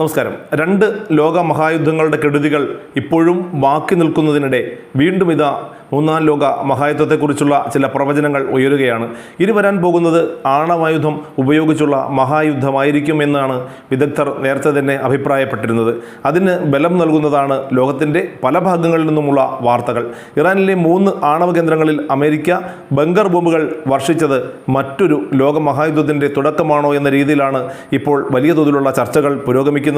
നമസ്കാരം. രണ്ട് ലോക മഹായുദ്ധങ്ങളുടെ കെടുതികൾ ഇപ്പോഴും ബാക്കി നിൽക്കുന്നതിനിടെ വീണ്ടും ഇതാ മൂന്നാം ലോക മഹായുദ്ധത്തെക്കുറിച്ചുള്ള ചില പ്രവചനങ്ങൾ ഉയരുകയാണ്. ഇനി വരാൻ പോകുന്നത് ആണവായുധം ഉപയോഗിച്ചുള്ള മഹായുദ്ധമായിരിക്കും എന്നാണ് വിദഗ്ധർ നേരത്തെ തന്നെ അഭിപ്രായപ്പെട്ടിരുന്നത്. അതിന് ബലം നൽകുന്നതാണ് ലോകത്തിന്റെ പല ഭാഗങ്ങളിൽ നിന്നുമുള്ള വാർത്തകൾ. ഇറാനിലെ മൂന്ന് ആണവ കേന്ദ്രങ്ങളിൽ അമേരിക്ക ബങ്കർ ബോംബുകൾ വർഷിച്ചത് മറ്റൊരു ലോക മഹായുദ്ധത്തിന്റെ തുടക്കമാണോ എന്ന രീതിയിലാണ് ഇപ്പോൾ വലിയ തോതിലുള്ള ചർച്ചകൾ പുരോഗമിക്കുന്നത്.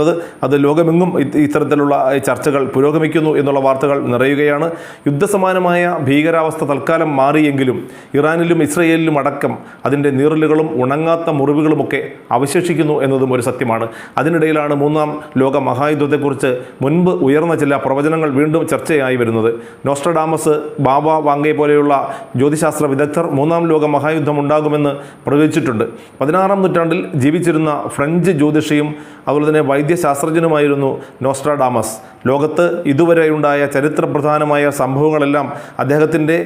അത് ലോകമെങ്ങും ഇത് ഇത്തരത്തിലുള്ള ചർച്ചകൾ പുരോഗമിക്കുന്നു എന്നുള്ള വാർത്തകൾ നിറയുകയാണ്. യുദ്ധസമാനമായ ഭീകരാവസ്ഥ തൽക്കാലം മാറിയെങ്കിലും ഇറാനിലും ഇസ്രയേലിലും അടക്കം അതിന്റെ നീറലുകളും ഉണങ്ങാത്ത മുറിവുകളുമൊക്കെ അവശേഷിക്കുന്നു എന്നതും ഒരു സത്യമാണ്. അതിനിടയിലാണ് മൂന്നാം ലോക മഹായുദ്ധത്തെക്കുറിച്ച് മുൻപ് ഉയർന്ന ചില പ്രവചനങ്ങൾ വീണ്ടും ചർച്ചയായി വരുന്നത്. നോസ്ട്രഡാമസ് ബാബ വാങ്കെ പോലെയുള്ള ജ്യോതിശാസ്ത്ര വിദഗ്ധർ മൂന്നാം ലോക മഹായുദ്ധം ഉണ്ടാകുമെന്ന് പ്രവചിച്ചിട്ടുണ്ട്. പതിനാറാം നൂറ്റാണ്ടിൽ ജീവിച്ചിരുന്ന ഫ്രഞ്ച് ജ്യോതിഷിയും അതുപോലെ തന്നെ വൈദ്യശാസ്ത്രജ്ഞനുമായിരുന്നു നോസ്ട്രാഡാമസ്. ലോകത്ത് ഇതുവരെയുണ്ടായ ചരിത്രപ്രധാനമായ സംഭവങ്ങളെല്ലാം അദ്ദേഹത്തിന്റെ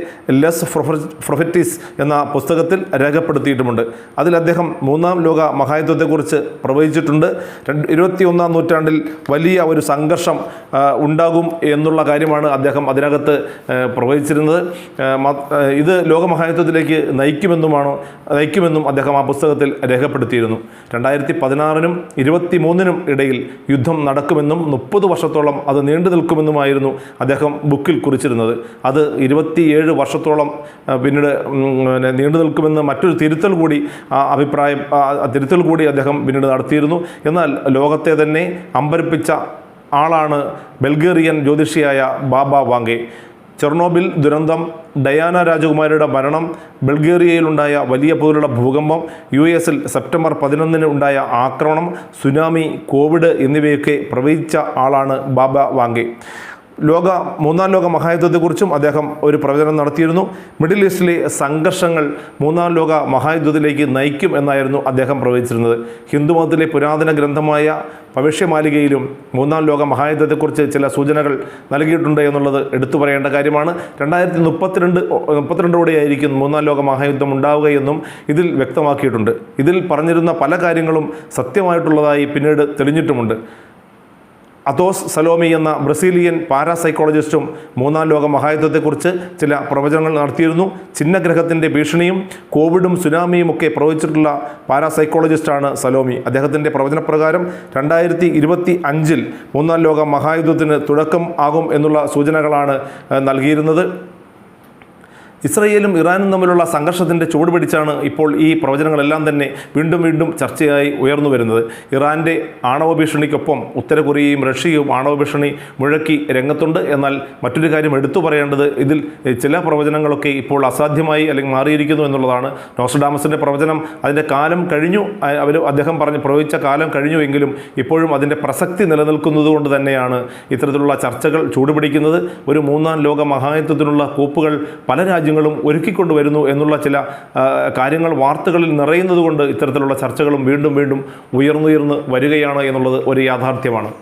ലെസ് പ്രൊഫറ്റിസ് എന്ന പുസ്തകത്തിൽ രേഖപ്പെടുത്തിയിട്ടുമുണ്ട്. അതിൽ അദ്ദേഹം മൂന്നാം ലോക മഹായുദ്ധത്തെക്കുറിച്ച് പ്രവചിച്ചിട്ടുണ്ട്. രണ്ട് ഇരുപത്തിയൊന്നാം നൂറ്റാണ്ടിൽ വലിയ ഒരു സംഘർഷം ഉണ്ടാകും എന്നുള്ള കാര്യമാണ് അദ്ദേഹം അതിനകത്ത് പ്രവചിച്ചിരുന്നത്. ഇത് ലോകമഹായുദ്ധത്തിലേക്ക് നയിക്കുമെന്നുമാണ് നയിക്കുമെന്നും അദ്ദേഹം ആ പുസ്തകത്തിൽ രേഖപ്പെടുത്തിയിരുന്നു. രണ്ടായിരത്തി പതിനാറിനും ഇരുപത്തി മൂന്നിനും ഇടയിൽ യുദ്ധം നടക്കുമെന്നും മുപ്പത് വർഷത്തോളം അത് നീണ്ടു നിൽക്കുമെന്നുമായിരുന്നു അദ്ദേഹം ബുക്കിൽ കുറിച്ചിരുന്നത്. അത് ഇരുപത്തിയേഴ് വർഷത്തോളം പിന്നീട് പിന്നെ നീണ്ടു നിൽക്കുമെന്ന് മറ്റൊരു തിരുത്തൽ കൂടി അഭിപ്രായം തിരുത്തൽ കൂടി അദ്ദേഹം പിന്നീട് നടത്തിയിരുന്നു. എന്നാൽ ലോകത്തെ തന്നെ അമ്പരപ്പിച്ച ആളാണ് ബൽഗേറിയൻ ജ്യോതിഷിയായ ബാബ വാങ്കെ ചെർണോബിൽ ദുരന്തം ഡയാന രാജകുമാരിയുടെ മരണം ബൾഗേറിയയിലുണ്ടായ വലിയ പോലുള്ള ഭൂകമ്പം യു എസിൽ സെപ്റ്റംബർ പതിനൊന്നിന് ഉണ്ടായ ആക്രമണം സുനാമി കോവിഡ് എന്നിവയൊക്കെ പ്രവചിച്ച ആളാണ് ബാബ വാങ്കെ. ലോക മൂന്നാം ലോക മഹായുദ്ധത്തെക്കുറിച്ചും അദ്ദേഹം ഒരു പ്രവചനം നടത്തിയിരുന്നു. മിഡിൽ ഈസ്റ്റിലെ സംഘർഷങ്ങൾ മൂന്നാം ലോക മഹായുദ്ധത്തിലേക്ക് നയിക്കും എന്നായിരുന്നു അദ്ദേഹം പ്രവചിച്ചിരുന്നത്. ഹിന്ദുമതത്തിലെ പുരാതന ഗ്രന്ഥമായ ഭവിഷ്യമാലികയിലും മൂന്നാം ലോക മഹായുദ്ധത്തെക്കുറിച്ച് ചില സൂചനകൾ നൽകിയിട്ടുണ്ട് എന്നുള്ളത് എടുത്തു പറയേണ്ട കാര്യമാണ്. രണ്ടായിരത്തി മുപ്പത്തിരണ്ട് മുപ്പത്തിരണ്ടോടെയായിരിക്കും മൂന്നാം ലോക മഹായുദ്ധം ഉണ്ടാവുകയെന്നും ഇതിൽ വ്യക്തമാക്കിയിട്ടുണ്ട്. ഇതിൽ പറഞ്ഞിരുന്ന പല കാര്യങ്ങളും സത്യമായിട്ടുള്ളതായി പിന്നീട് തെളിഞ്ഞിട്ടുമുണ്ട്. അതോസ് സലോമി എന്ന ബ്രസീലിയൻ പാരാസൈക്കോളജിസ്റ്റും മൂന്നാം ലോക മഹായുദ്ധത്തെക്കുറിച്ച് ചില പ്രവചനങ്ങൾ നടത്തിയിരുന്നു. ചിഹ്നഗ്രഹത്തിന്റെ ഭീഷണിയും കോവിഡും സുനാമിയും ഒക്കെ പ്രവചിച്ചിട്ടുള്ള പാരാസൈക്കോളജിസ്റ്റാണ് സലോമി. അദ്ദേഹത്തിന്റെ പ്രവചനപ്രകാരം രണ്ടായിരത്തി ഇരുപത്തി അഞ്ചിൽ മൂന്നാം ലോക മഹായുദ്ധത്തിന് തുടക്കം ആകും എന്നുള്ള സൂചനകളാണ് നൽകിയിരുന്നത്. ഇസ്രയേലും ഇറാനും തമ്മിലുള്ള സംഘർഷത്തിന്റെ ചൂട് പിടിച്ചാണ് ഇപ്പോൾ ഈ പ്രവചനങ്ങളെല്ലാം തന്നെ വീണ്ടും വീണ്ടും ചർച്ചയായി ഉയർന്നു വരുന്നത്. ഇറാന്റെ ആണവ ഭീഷണിക്കൊപ്പം ഉത്തര കൊറിയയും റഷ്യയും ആണവ ഭീഷണി മുഴക്കി രംഗത്തുണ്ട്. എന്നാൽ മറ്റൊരു കാര്യം എടുത്തു പറയേണ്ടത് ഇതിൽ ചില പ്രവചനങ്ങളൊക്കെ ഇപ്പോൾ അസാധ്യമായി അല്ലെങ്കിൽ മാറിയിരിക്കുന്നു എന്നുള്ളതാണ്. നോസ്ഡാമസിന്റെ പ്രവചനം അതിന്റെ കാലം കഴിഞ്ഞു. അവർ അദ്ദേഹം പറഞ്ഞ് പ്രവചിച്ച കാലം കഴിഞ്ഞു എങ്കിലും ഇപ്പോഴും അതിന്റെ പ്രസക്തി നിലനിൽക്കുന്നത് കൊണ്ട് തന്നെയാണ് ഇത്തരത്തിലുള്ള ചർച്ചകൾ ചൂടുപിടിക്കുന്നത്. ഒരു മൂന്നാം ലോക മഹായുദ്ധത്തിനുള്ള കൂപ്പുകൾ പല രാജ്യങ്ങളും ഒരുക്കിക്കൊണ്ടുവരുന്നു എന്നുള്ള ചില കാര്യങ്ങൾ വാർത്തകളിൽ നിറയുന്നതുകൊണ്ട് ഇത്തരത്തിലുള്ള ചർച്ചകളും വീണ്ടും വീണ്ടും ഉയർന്നുയർന്ന് വരികയാണ് എന്നുള്ളത് ഒരു യാഥാർത്ഥ്യമാണ്.